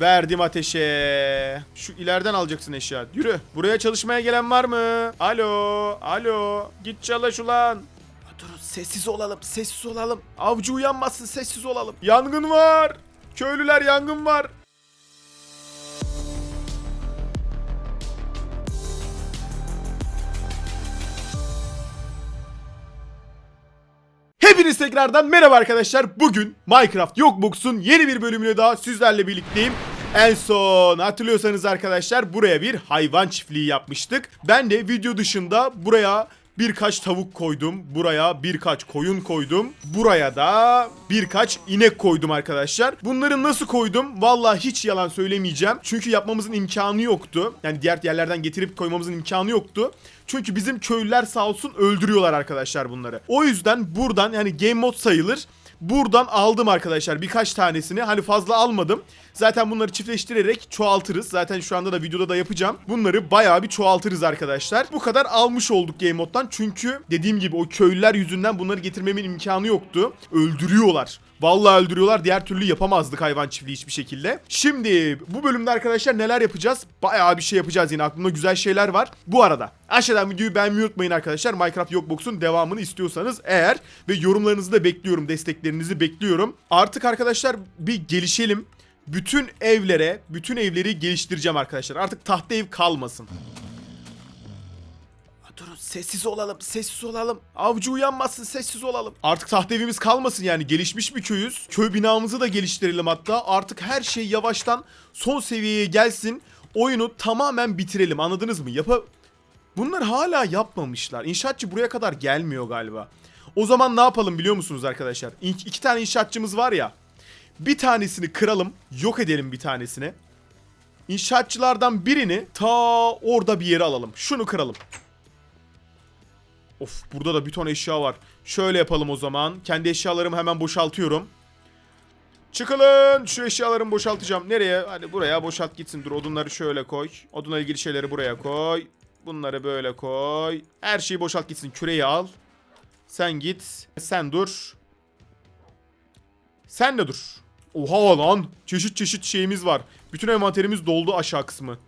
Verdim ateşe. Şu ileriden alacaksın eşya. Yürü. Buraya çalışmaya gelen var mı? Alo. Alo. Git çalış ulan. Durun sessiz olalım. Sessiz olalım. Avcı uyanmasın. Sessiz olalım. Yangın var. Köylüler yangın var. Hepiniz tekrardan merhaba arkadaşlar. Bugün Minecraft Yokbox'un yeni bir bölümüyle daha sizlerle birlikteyim. En son hatırlıyorsanız arkadaşlar buraya bir hayvan çiftliği yapmıştık. Ben de video dışında buraya birkaç tavuk koydum. Buraya birkaç koyun koydum. Buraya da birkaç inek koydum arkadaşlar. Bunları nasıl koydum? Vallahi hiç yalan söylemeyeceğim. Çünkü yapmamızın imkanı yoktu. Yani diğer yerlerden getirip koymamızın imkanı yoktu. Çünkü bizim köylüler sağ olsun öldürüyorlar arkadaşlar bunları. O yüzden buradan yani game mod sayılır. Buradan aldım arkadaşlar birkaç tanesini. Hani fazla almadım. Zaten bunları çiftleştirerek çoğaltırız. Zaten şu anda da videoda da yapacağım. Bunları bayağı bir çoğaltırız arkadaşlar. Bu kadar almış olduk game moddan. Çünkü dediğim gibi o köylüler yüzünden bunları getirmemin imkanı yoktu. Öldürüyorlar. Vallahi öldürüyorlar. Diğer türlü yapamazdık hayvan çiftliği hiçbir şekilde. Şimdi bu bölümde arkadaşlar neler yapacağız? Bayağı bir şey yapacağız yine. Aklımda güzel şeyler var. Bu arada aşağıdan videoyu beğenmeyi unutmayın arkadaşlar. Minecraft Yokbox'un devamını istiyorsanız eğer ve yorumlarınızı da bekliyorum. Desteklerinizi bekliyorum. Artık arkadaşlar bir gelişelim. Bütün evlere, bütün evleri geliştireceğim arkadaşlar. Artık tahta ev kalmasın. Durun sessiz olalım sessiz olalım. Avcı uyanmasın sessiz olalım. Artık tahta evimiz kalmasın yani gelişmiş bir köyüz. Köy binamızı da geliştirelim hatta. Artık her şey yavaştan son seviyeye gelsin. Oyunu tamamen bitirelim anladınız mı? Yapa... Bunlar hala yapmamışlar. İnşaatçı buraya kadar gelmiyor galiba. O zaman ne yapalım biliyor musunuz arkadaşlar? İki, iki tane inşaatçımız var ya. Bir tanesini kıralım. Yok edelim bir tanesini. İnşaatçılardan birini ta orada bir yere alalım. Şunu kıralım. Of burada da bir ton eşya var. Şöyle yapalım o zaman. Kendi eşyalarımı hemen boşaltıyorum. Çıkılın. Şu eşyalarımı boşaltacağım. Nereye? Hadi buraya boşalt gitsin. Dur odunları şöyle koy. Odunla ilgili şeyleri buraya koy. Bunları böyle koy. Her şeyi boşalt gitsin. Küreyi al. Sen git. Sen dur. Sen de dur. Oha lan. Çeşit çeşit şeyimiz var. Bütün envanterimiz doldu aşağı kısmı.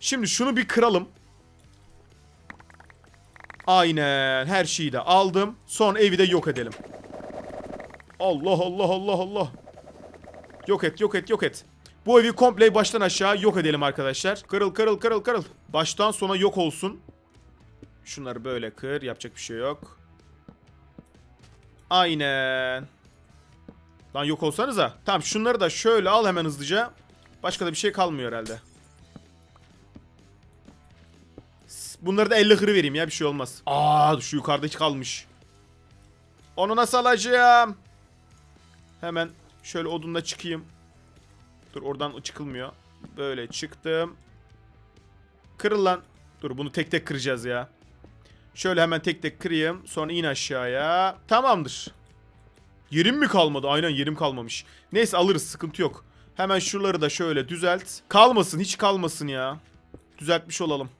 Şimdi şunu bir kıralım. Aynen her şeyi de aldım. Son evi de yok edelim. Allah Allah Allah Allah. Yok et yok et yok et. Bu evi komple baştan aşağı yok edelim arkadaşlar. Kırıl kırıl kırıl kırıl. Baştan sona yok olsun. Şunları böyle kır. Yapacak bir şey yok. Aynen. Lan yok olsanıza. Tamam şunları da şöyle al hemen hızlıca. Başka da bir şey kalmıyor herhalde. Bunları da elle hırı vereyim ya bir şey olmaz. Aa şu yukarıdaki kalmış. Onu nasıl alacağım? Hemen şöyle odunla çıkayım. Dur oradan çıkılmıyor. Böyle çıktım. Kırıl lan. Dur bunu tek tek kıracağız ya. Şöyle hemen tek tek kırayım. Sonra in aşağıya. Tamamdır. Yerim mi kalmadı? Aynen yerim kalmamış. Neyse alırız sıkıntı yok. Hemen şuraları da şöyle düzelt. Kalmasın hiç kalmasın ya. Düzeltmiş olalım.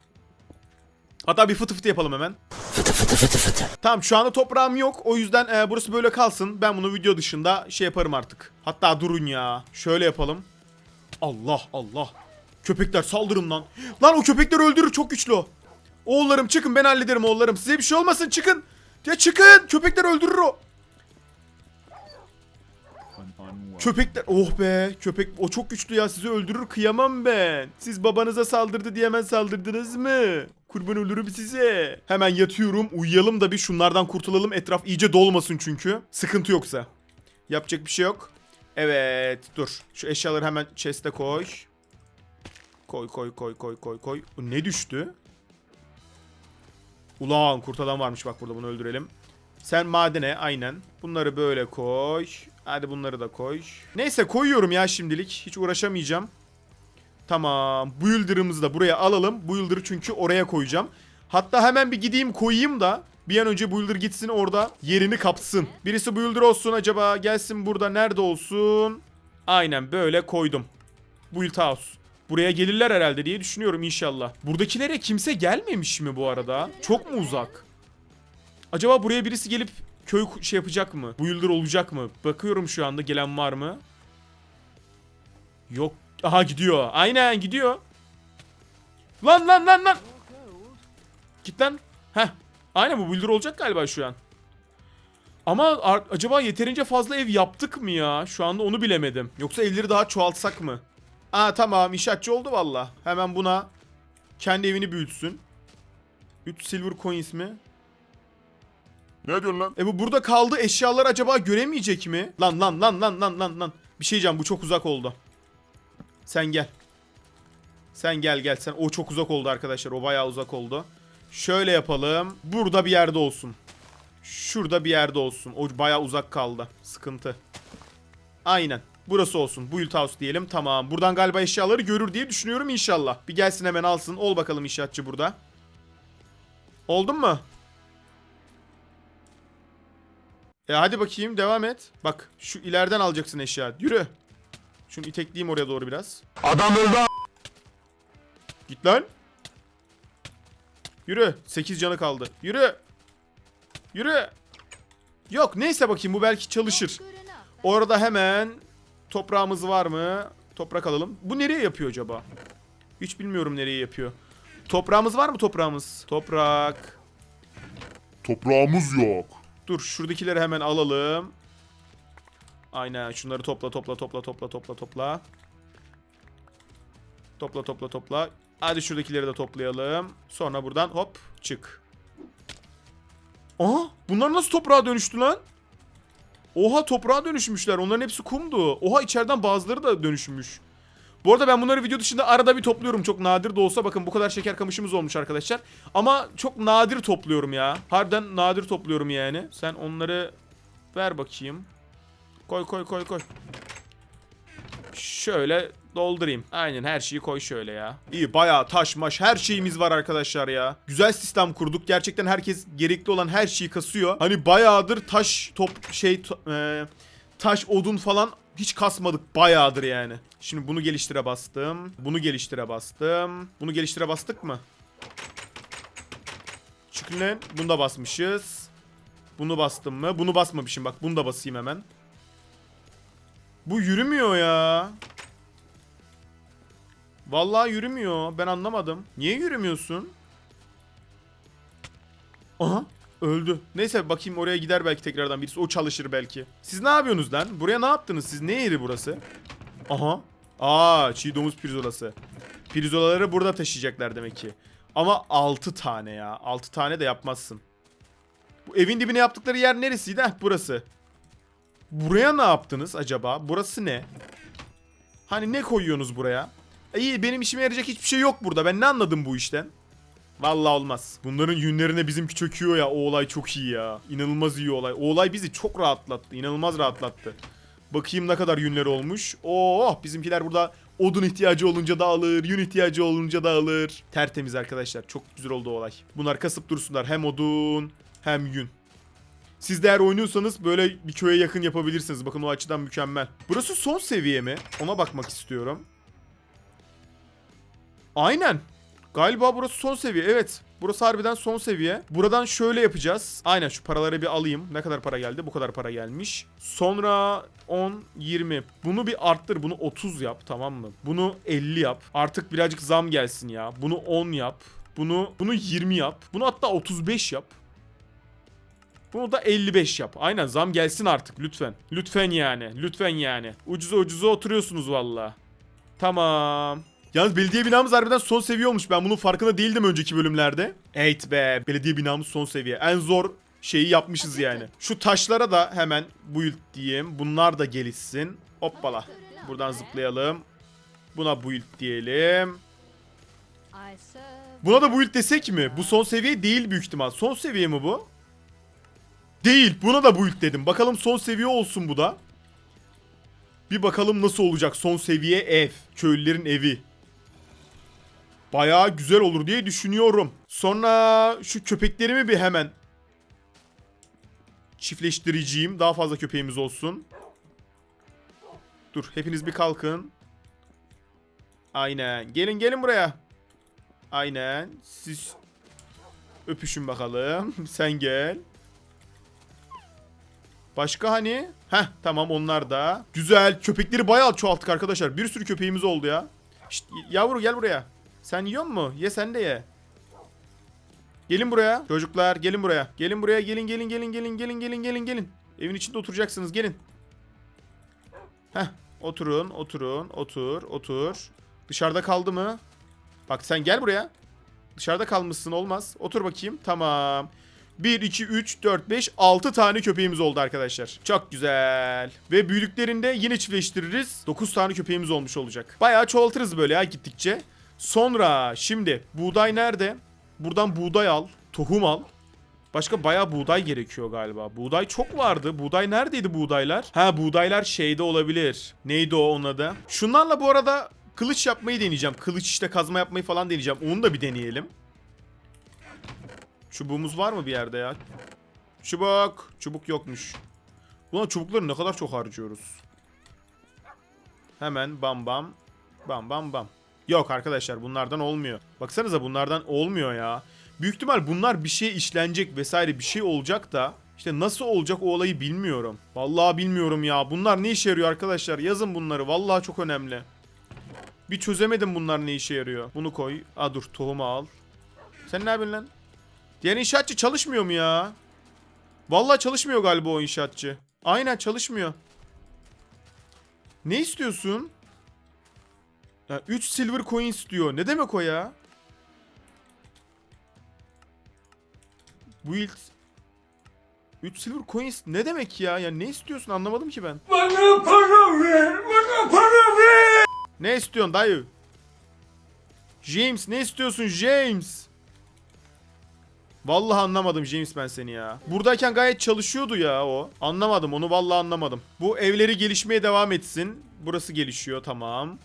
Hatta bir fıtı fıtı yapalım hemen. Fıtı fıtı fıtı fıtı. Tamam şu anda toprağım yok. O yüzden e, burası böyle kalsın. Ben bunu video dışında şey yaparım artık. Hatta durun ya. Şöyle yapalım. Allah Allah. Köpekler saldırın lan. Lan o köpekler öldürür çok güçlü o. Oğullarım çıkın ben hallederim oğullarım. Size bir şey olmasın çıkın. Ya çıkın. Köpekler öldürür o. Köpekler oh be köpek o çok güçlü ya sizi öldürür kıyamam ben. Siz babanıza saldırdı diye hemen saldırdınız mı? Kurban ölürüm size. Hemen yatıyorum uyuyalım da bir şunlardan kurtulalım etraf iyice dolmasın çünkü. Sıkıntı yoksa. Yapacak bir şey yok. Evet dur şu eşyaları hemen chest'e koy. Koy koy koy koy koy koy. Ne düştü? Ulan kurt adam varmış bak burada bunu öldürelim. Sen madene aynen. Bunları böyle koy. Hadi bunları da koy. Neyse koyuyorum ya şimdilik. Hiç uğraşamayacağım. Tamam. Bu yıldırımızı da buraya alalım. Bu yıldırı çünkü oraya koyacağım. Hatta hemen bir gideyim koyayım da bir an önce bu yıldır gitsin orada yerini kapsın. Birisi bu yıldır olsun acaba gelsin burada nerede olsun. Aynen böyle koydum. Build House. Buraya gelirler herhalde diye düşünüyorum inşallah. Buradakilere kimse gelmemiş mi bu arada? Çok mu uzak? Acaba buraya birisi gelip köy şey yapacak mı? Bu yıldır olacak mı? Bakıyorum şu anda gelen var mı? Yok Aha gidiyor. Aynen gidiyor. Lan lan lan lan. Git lan. Heh. Aynen bu builder olacak galiba şu an. Ama acaba yeterince fazla ev yaptık mı ya? Şu anda onu bilemedim. Yoksa evleri daha çoğaltsak mı? Aa tamam inşaatçı oldu valla. Hemen buna kendi evini büyütsün. 3 silver coins mi? Ne diyorsun lan? E bu burada kaldı eşyalar acaba göremeyecek mi? Lan lan lan lan lan lan lan. Bir şey diyeceğim bu çok uzak oldu. Sen gel. Sen gel gel sen. O çok uzak oldu arkadaşlar. O bayağı uzak oldu. Şöyle yapalım. Burada bir yerde olsun. Şurada bir yerde olsun. O bayağı uzak kaldı. Sıkıntı. Aynen. Burası olsun. Build house diyelim. Tamam. Buradan galiba eşyaları görür diye düşünüyorum inşallah. Bir gelsin hemen alsın. Ol bakalım inşaatçı burada. Oldun mu? E hadi bakayım devam et. Bak şu ileriden alacaksın eşya. Yürü. Şunu itekleyeyim oraya doğru biraz. Adam öldü Git lan. Yürü. 8 canı kaldı. Yürü. Yürü. Yok neyse bakayım bu belki çalışır. Orada hemen toprağımız var mı? Toprak alalım. Bu nereye yapıyor acaba? Hiç bilmiyorum nereye yapıyor. Toprağımız var mı toprağımız? Toprak. Toprağımız yok. Dur şuradakileri hemen alalım. Aynen şunları topla topla topla topla topla topla. Topla topla topla. Hadi şuradakileri de toplayalım. Sonra buradan hop çık. Aha bunlar nasıl toprağa dönüştü lan? Oha toprağa dönüşmüşler. Onların hepsi kumdu. Oha içeriden bazıları da dönüşmüş. Bu arada ben bunları video dışında arada bir topluyorum. Çok nadir de olsa bakın bu kadar şeker kamışımız olmuş arkadaşlar. Ama çok nadir topluyorum ya. Harbiden nadir topluyorum yani. Sen onları ver bakayım. Koy koy koy koy. Şöyle doldurayım. Aynen her şeyi koy şöyle ya. İyi bayağı taş maş her şeyimiz var arkadaşlar ya. Güzel sistem kurduk. Gerçekten herkes gerekli olan her şeyi kasıyor. Hani bayağıdır taş top şey to- e, taş odun falan hiç kasmadık bayağıdır yani. Şimdi bunu geliştire bastım. Bunu geliştire bastım. Bunu geliştire bastık mı? Çıkın lan. Bunu da basmışız. Bunu bastım mı? Bunu basmamışım bak. Bunu da basayım hemen. Bu yürümüyor ya. Vallahi yürümüyor. Ben anlamadım. Niye yürümüyorsun? Aha. Öldü. Neyse bakayım oraya gider belki tekrardan birisi. O çalışır belki. Siz ne yapıyorsunuz lan? Buraya ne yaptınız siz? Ne yeri burası? Aha. Aa çiğ domuz pirzolası. Pirzolaları burada taşıyacaklar demek ki. Ama 6 tane ya. 6 tane de yapmazsın. Bu evin dibine yaptıkları yer neresiydi? Heh burası. Buraya ne yaptınız acaba? Burası ne? Hani ne koyuyorsunuz buraya? İyi benim işime yarayacak hiçbir şey yok burada. Ben ne anladım bu işten? Vallahi olmaz. Bunların yünlerine bizimki çöküyor ya. O olay çok iyi ya. İnanılmaz iyi olay. O olay bizi çok rahatlattı. İnanılmaz rahatlattı. Bakayım ne kadar yünleri olmuş. Oh bizimkiler burada odun ihtiyacı olunca da alır. Yün ihtiyacı olunca da alır. Tertemiz arkadaşlar. Çok güzel oldu olay. Bunlar kasıp dursunlar. Hem odun hem yün. Siz de eğer oynuyorsanız böyle bir köye yakın yapabilirsiniz. Bakın o açıdan mükemmel. Burası son seviye mi? Ona bakmak istiyorum. Aynen. Galiba burası son seviye. Evet. Burası harbiden son seviye. Buradan şöyle yapacağız. Aynen şu paraları bir alayım. Ne kadar para geldi? Bu kadar para gelmiş. Sonra 10, 20. Bunu bir arttır. Bunu 30 yap tamam mı? Bunu 50 yap. Artık birazcık zam gelsin ya. Bunu 10 yap. Bunu bunu 20 yap. Bunu hatta 35 yap. Bunu da 55 yap. Aynen zam gelsin artık lütfen. Lütfen yani. Lütfen yani. Ucuza ucuza oturuyorsunuz valla. Tamam. Yalnız belediye binamız harbiden son seviye olmuş. Ben bunun farkında değildim önceki bölümlerde. Evet be. Belediye binamız son seviye. En zor şeyi yapmışız yani. Şu taşlara da hemen build diyeyim. Bunlar da gelişsin. Hoppala. Buradan zıplayalım. Buna build diyelim. Buna da build desek mi? Bu son seviye değil büyük ihtimal. Son seviye mi bu? Değil. Buna da build dedim. Bakalım son seviye olsun bu da. Bir bakalım nasıl olacak son seviye ev. Köylülerin evi. Bayağı güzel olur diye düşünüyorum. Sonra şu köpeklerimi bir hemen çiftleştireceğim. Daha fazla köpeğimiz olsun. Dur hepiniz bir kalkın. Aynen. Gelin gelin buraya. Aynen. Siz öpüşün bakalım. Sen gel. Başka hani? Heh tamam onlar da. Güzel. Köpekleri bayağı çoğalttık arkadaşlar. Bir sürü köpeğimiz oldu ya. Şşt, yavru gel buraya. Sen yiyor mu? Ye sen de ye. Gelin buraya. Çocuklar gelin buraya. Gelin buraya gelin gelin gelin gelin gelin gelin gelin gelin. Evin içinde oturacaksınız gelin. Heh oturun oturun otur otur. Dışarıda kaldı mı? Bak sen gel buraya. Dışarıda kalmışsın olmaz. Otur bakayım. Tamam. 1, 2, 3, 4, 5, 6 tane köpeğimiz oldu arkadaşlar. Çok güzel. Ve büyüdüklerinde yine çiftleştiririz. 9 tane köpeğimiz olmuş olacak. Bayağı çoğaltırız böyle ya gittikçe. Sonra şimdi buğday nerede? Buradan buğday al. Tohum al. Başka bayağı buğday gerekiyor galiba. Buğday çok vardı. Buğday neredeydi buğdaylar? Ha buğdaylar şeyde olabilir. Neydi o onun adı? Şunlarla bu arada kılıç yapmayı deneyeceğim. Kılıç işte kazma yapmayı falan deneyeceğim. Onu da bir deneyelim. Çubuğumuz var mı bir yerde ya? Çubuk. Çubuk yokmuş. Ulan çubukları ne kadar çok harcıyoruz. Hemen bam bam. Bam bam bam. Yok arkadaşlar bunlardan olmuyor. Baksanıza bunlardan olmuyor ya. Büyük ihtimal bunlar bir şey işlenecek vesaire bir şey olacak da işte nasıl olacak o olayı bilmiyorum. Vallahi bilmiyorum ya. Bunlar ne işe yarıyor arkadaşlar? Yazın bunları. Vallahi çok önemli. Bir çözemedim bunlar ne işe yarıyor. Bunu koy. Aa dur tohumu al. Sen ne yapıyorsun lan? Diğer inşaatçı çalışmıyor mu ya? Vallahi çalışmıyor galiba o inşaatçı. Aynen çalışmıyor. Ne istiyorsun? Ya 3 silver coin istiyor. Ne demek o ya? Build 3 silver coins ne demek ya? Ya ne istiyorsun anlamadım ki ben. Bana para ver, bana para ver. Ne istiyorsun dayı? James ne istiyorsun James? Vallahi anlamadım James ben seni ya. Buradayken gayet çalışıyordu ya o. Anlamadım onu vallahi anlamadım. Bu evleri gelişmeye devam etsin. Burası gelişiyor tamam.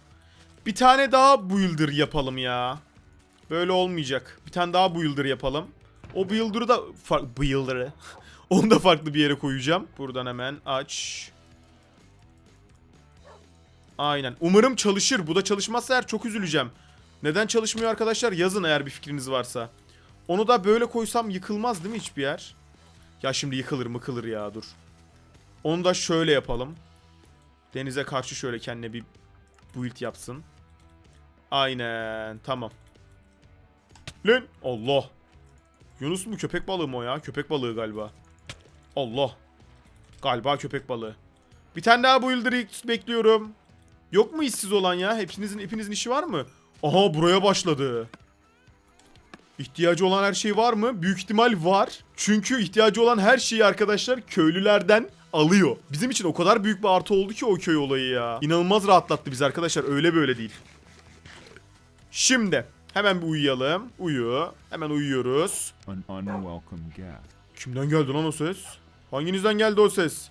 Bir tane daha builder yapalım ya. Böyle olmayacak. Bir tane daha builder yapalım. O builder'ı da farklı builder'ı. Onu da farklı bir yere koyacağım. Buradan hemen aç. Aynen. Umarım çalışır. Bu da çalışmazsa eğer çok üzüleceğim. Neden çalışmıyor arkadaşlar? Yazın eğer bir fikriniz varsa. Onu da böyle koysam yıkılmaz değil mi hiçbir yer? Ya şimdi yıkılır mıkılır ya dur. Onu da şöyle yapalım. Denize karşı şöyle kendine bir build yapsın. Aynen tamam. Lan Allah. Yunus mu köpek balığı mı o ya? Köpek balığı galiba. Allah. Galiba köpek balığı. Bir tane daha builder X bekliyorum. Yok mu işsiz olan ya? Hepinizin hepinizin işi var mı? Aha buraya başladı. İhtiyacı olan her şey var mı? Büyük ihtimal var. Çünkü ihtiyacı olan her şeyi arkadaşlar köylülerden alıyor. Bizim için o kadar büyük bir artı oldu ki o köy olayı ya. İnanılmaz rahatlattı biz arkadaşlar. Öyle böyle değil. Şimdi hemen bir uyuyalım. Uyu. Hemen uyuyoruz. An unwelcome guest. Kimden geldi lan o ses? Hanginizden geldi o ses?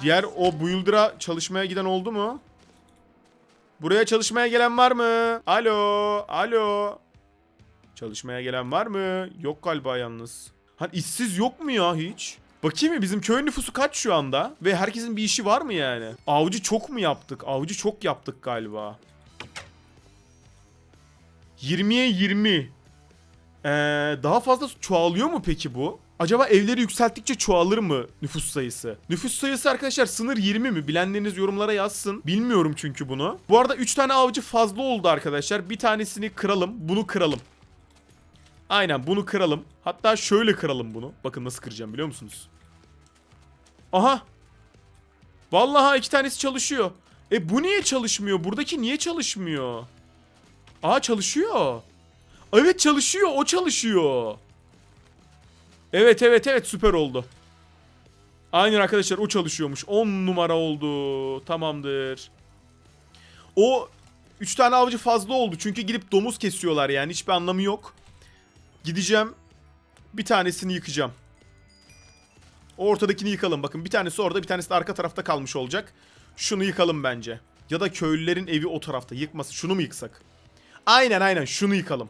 Diğer o builder'a çalışmaya giden oldu mu? Buraya çalışmaya gelen var mı? Alo, alo. Çalışmaya gelen var mı? Yok galiba yalnız. Hani işsiz yok mu ya hiç? Bakayım mı bizim köy nüfusu kaç şu anda? Ve herkesin bir işi var mı yani? Avcı çok mu yaptık? Avcı çok yaptık galiba. 20'ye 20. Ee, daha fazla çoğalıyor mu peki bu? Acaba evleri yükselttikçe çoğalır mı nüfus sayısı? Nüfus sayısı arkadaşlar sınır 20 mi? Bilenleriniz yorumlara yazsın. Bilmiyorum çünkü bunu. Bu arada 3 tane avcı fazla oldu arkadaşlar. Bir tanesini kıralım. Bunu kıralım. Aynen bunu kıralım. Hatta şöyle kıralım bunu. Bakın nasıl kıracağım biliyor musunuz? Aha. Vallahi iki tanesi çalışıyor. E bu niye çalışmıyor? Buradaki niye çalışmıyor? Aa çalışıyor. Evet çalışıyor. O çalışıyor. Evet evet evet süper oldu. Aynen arkadaşlar o çalışıyormuş. 10 numara oldu. Tamamdır. O 3 tane avcı fazla oldu. Çünkü gidip domuz kesiyorlar yani. Hiçbir anlamı yok. Gideceğim. Bir tanesini yıkacağım. O ortadakini yıkalım. Bakın bir tanesi orada bir tanesi de arka tarafta kalmış olacak. Şunu yıkalım bence. Ya da köylülerin evi o tarafta. Yıkması. Şunu mu yıksak? Aynen aynen şunu yıkalım.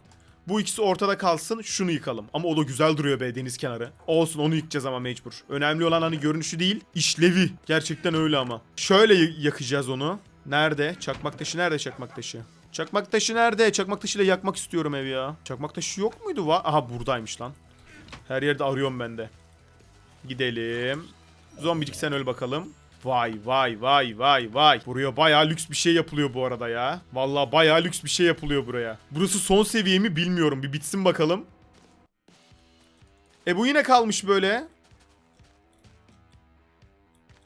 Bu ikisi ortada kalsın şunu yıkalım. Ama o da güzel duruyor be deniz kenarı. Olsun onu yıkacağız ama mecbur. Önemli olan hani görünüşü değil işlevi. Gerçekten öyle ama. Şöyle yakacağız onu. Nerede? Çakmak taşı nerede çakmak taşı? Çakmak taşı nerede? Çakmak taşıyla yakmak istiyorum evi ya. Çakmak taşı yok muydu? Va Aha buradaymış lan. Her yerde arıyorum ben de. Gidelim. Zombicik sen öl bakalım. Vay vay vay vay vay. Buraya bayağı lüks bir şey yapılıyor bu arada ya. Vallahi bayağı lüks bir şey yapılıyor buraya. Burası son seviye mi bilmiyorum. Bir bitsin bakalım. E bu yine kalmış böyle.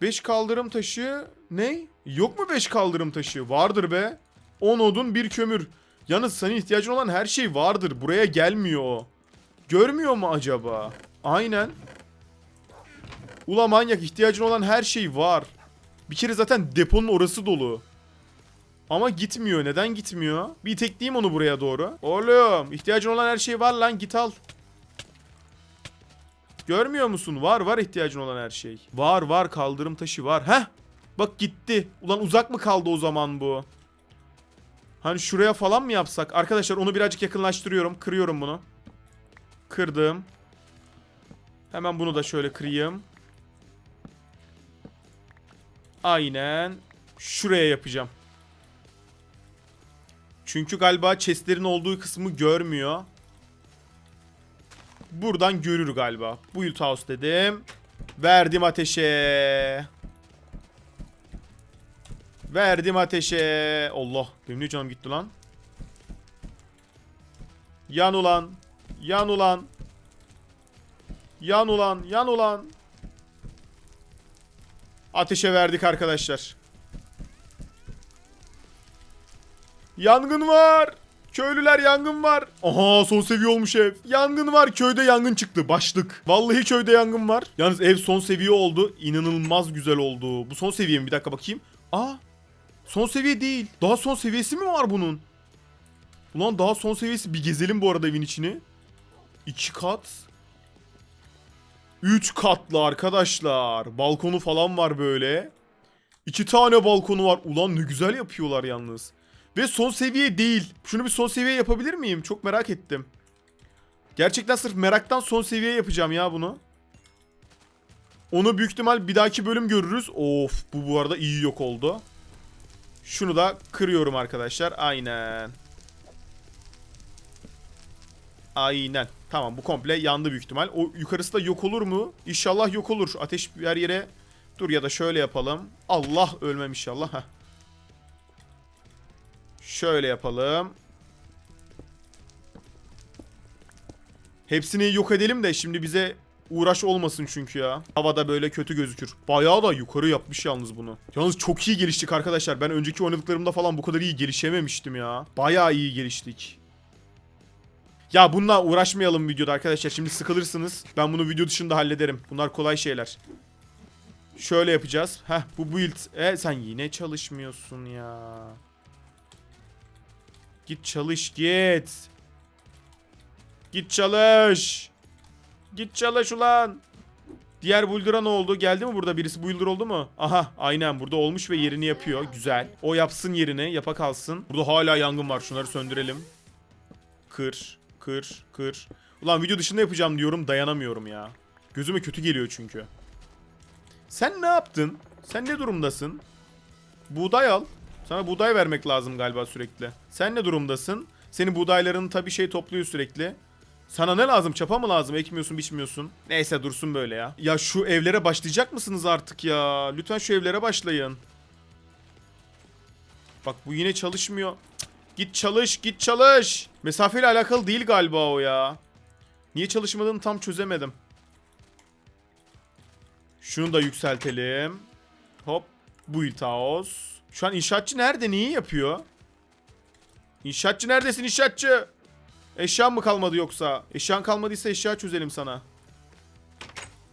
5 kaldırım taşı ne? Yok mu 5 kaldırım taşı? Vardır be. 10 odun bir kömür. Yalnız senin ihtiyacın olan her şey vardır. Buraya gelmiyor o. Görmüyor mu acaba? Aynen. Ula manyak ihtiyacın olan her şey var. Bir kere zaten deponun orası dolu. Ama gitmiyor. Neden gitmiyor? Bir tekleyeyim onu buraya doğru. Oğlum ihtiyacın olan her şey var lan git al. Görmüyor musun? Var var ihtiyacın olan her şey. Var var kaldırım taşı var. Heh. Bak gitti. Ulan uzak mı kaldı o zaman bu? Hani şuraya falan mı yapsak? Arkadaşlar onu birazcık yakınlaştırıyorum. Kırıyorum bunu. Kırdım. Hemen bunu da şöyle kırayım. Aynen. Şuraya yapacağım. Çünkü galiba chestlerin olduğu kısmı görmüyor. Buradan görür galiba. Build house dedim. Verdim ateşe. Verdim ateşe. Allah. Benim niye canım gitti lan? Yan ulan. Yan ulan. Yan ulan. Yan ulan. Ateşe verdik arkadaşlar. Yangın var. Köylüler yangın var. Aha son seviye olmuş ev. Yangın var. Köyde yangın çıktı. Başlık. Vallahi köyde yangın var. Yalnız ev son seviye oldu. İnanılmaz güzel oldu. Bu son seviye mi? Bir dakika bakayım. Aa. Son seviye değil. Daha son seviyesi mi var bunun? Ulan daha son seviyesi. Bir gezelim bu arada evin içini. İki kat. Üç katlı arkadaşlar. Balkonu falan var böyle. İki tane balkonu var. Ulan ne güzel yapıyorlar yalnız. Ve son seviye değil. Şunu bir son seviye yapabilir miyim? Çok merak ettim. Gerçekten sırf meraktan son seviye yapacağım ya bunu. Onu büyük ihtimal bir dahaki bölüm görürüz. Of bu bu arada iyi yok oldu. Şunu da kırıyorum arkadaşlar. Aynen. Aynen. Tamam bu komple yandı büyük ihtimal. O yukarısı da yok olur mu? İnşallah yok olur. Ateş her yere... Dur ya da şöyle yapalım. Allah ölmem inşallah. Heh. Şöyle yapalım. Hepsini yok edelim de şimdi bize uğraş olmasın çünkü ya. Havada böyle kötü gözükür. Bayağı da yukarı yapmış yalnız bunu. Yalnız çok iyi geliştik arkadaşlar. Ben önceki oynadıklarımda falan bu kadar iyi gelişememiştim ya. Bayağı iyi geliştik. Ya bununla uğraşmayalım videoda arkadaşlar. Şimdi sıkılırsınız. Ben bunu video dışında hallederim. Bunlar kolay şeyler. Şöyle yapacağız. Heh bu build. E sen yine çalışmıyorsun ya. Git çalış git. Git çalış. Git çalış ulan. Diğer buildır'a ne oldu? Geldi mi burada? Birisi builder oldu mu? Aha aynen burada olmuş ve yerini yapıyor. Güzel. O yapsın yerini. Yapa kalsın. Burada hala yangın var. Şunları söndürelim. Kır. Kır. Kır. Ulan video dışında yapacağım diyorum. Dayanamıyorum ya. Gözüme kötü geliyor çünkü. Sen ne yaptın? Sen ne durumdasın? Buğday al. Sana buğday vermek lazım galiba sürekli. Sen ne durumdasın? Senin buğdayların tabii şey topluyor sürekli. Sana ne lazım? Çapa mı lazım? Ekmiyorsun, biçmiyorsun. Neyse dursun böyle ya. Ya şu evlere başlayacak mısınız artık ya? Lütfen şu evlere başlayın. Bak bu yine çalışmıyor. Git çalış, git çalış. Mesafeyle alakalı değil galiba o ya. Niye çalışmadığını tam çözemedim. Şunu da yükseltelim. Hop. Build house. Şu an inşaatçı nerede? Neyi yapıyor? İnşaatçı neredesin inşaatçı? Eşyan mı kalmadı yoksa? Eşyan kalmadıysa eşya çözelim sana.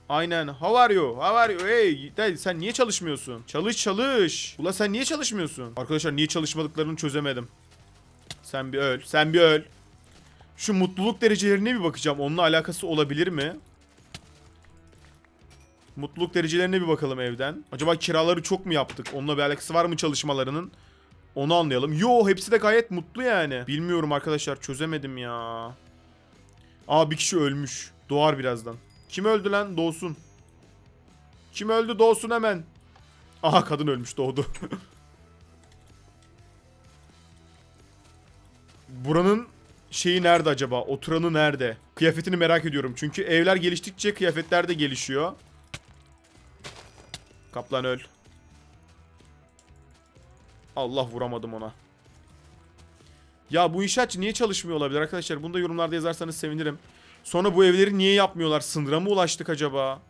Aynen. How are you? How are you? Hey, de, sen niye çalışmıyorsun? Çalış çalış. Ula sen niye çalışmıyorsun? Arkadaşlar niye çalışmadıklarını çözemedim. Sen bir öl. Sen bir öl. Şu mutluluk derecelerine bir bakacağım. Onunla alakası olabilir mi? Mutluluk derecelerine bir bakalım evden. Acaba kiraları çok mu yaptık? Onunla bir alakası var mı çalışmalarının? Onu anlayalım. Yo hepsi de gayet mutlu yani. Bilmiyorum arkadaşlar çözemedim ya. Aa bir kişi ölmüş. Doğar birazdan. Kim öldü lan? Doğsun. Kim öldü? Doğsun hemen. Aha kadın ölmüş doğdu. Buranın şeyi nerede acaba? Oturanı nerede? Kıyafetini merak ediyorum. Çünkü evler geliştikçe kıyafetler de gelişiyor. Kaplan öl. Allah vuramadım ona. Ya bu inşaatçı niye çalışmıyor olabilir arkadaşlar? Bunu da yorumlarda yazarsanız sevinirim. Sonra bu evleri niye yapmıyorlar? Sınıra mı ulaştık acaba?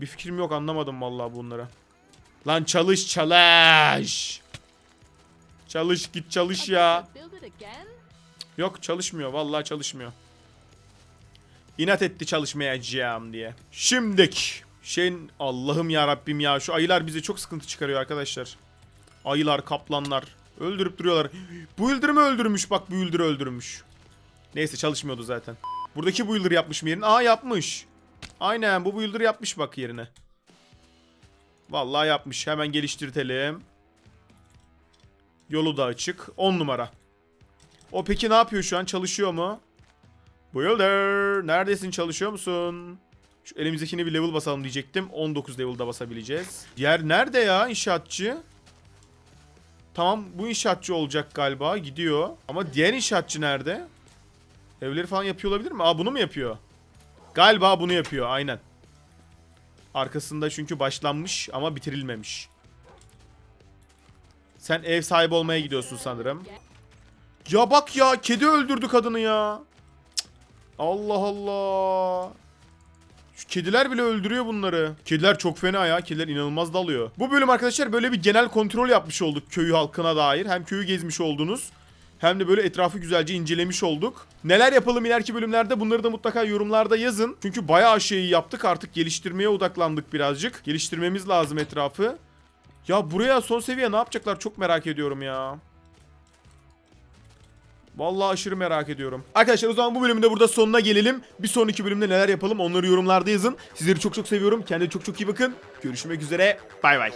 Bir fikrim yok anlamadım vallahi bunlara. Lan çalış çalış. Çalış git çalış ya. Yok çalışmıyor vallahi çalışmıyor. İnat etti çalışmayacağım diye. Şimdik. Şeyin Allah'ım ya Rabbim ya şu ayılar bize çok sıkıntı çıkarıyor arkadaşlar. Ayılar, kaplanlar öldürüp duruyorlar. Bu Builder'ı mı öldürmüş? Bak bu Builder öldürmüş. Neyse çalışmıyordu zaten. Buradaki Builder yapmış mı yerini? Aa yapmış. Aynen bu Builder yapmış bak yerine. Vallahi yapmış. Hemen geliştirtelim. Yolu da açık. 10 numara. O peki ne yapıyor şu an? Çalışıyor mu? Builder. Neredesin? Çalışıyor musun? Şu elimizdekini bir level basalım diyecektim. 19 level'da basabileceğiz. Diğer nerede ya inşaatçı? Tamam bu inşaatçı olacak galiba. Gidiyor. Ama diğer inşaatçı nerede? Evleri falan yapıyor olabilir mi? Aa bunu mu yapıyor? Galiba bunu yapıyor aynen. Arkasında çünkü başlanmış ama bitirilmemiş. Sen ev sahibi olmaya gidiyorsun sanırım. Ya bak ya kedi öldürdü kadını ya. Allah Allah. Şu kediler bile öldürüyor bunları. Kediler çok fena ya. Kediler inanılmaz dalıyor. Bu bölüm arkadaşlar böyle bir genel kontrol yapmış olduk köyü halkına dair. Hem köyü gezmiş oldunuz. Hem de böyle etrafı güzelce incelemiş olduk. Neler yapalım ileriki bölümlerde bunları da mutlaka yorumlarda yazın. Çünkü bayağı şeyi yaptık artık geliştirmeye odaklandık birazcık. Geliştirmemiz lazım etrafı. Ya buraya son seviye ne yapacaklar çok merak ediyorum ya. Vallahi aşırı merak ediyorum. Arkadaşlar o zaman bu bölümün de burada sonuna gelelim. Bir sonraki bölümde neler yapalım onları yorumlarda yazın. Sizleri çok çok seviyorum. Kendinize çok çok iyi bakın. Görüşmek üzere. Bay bay.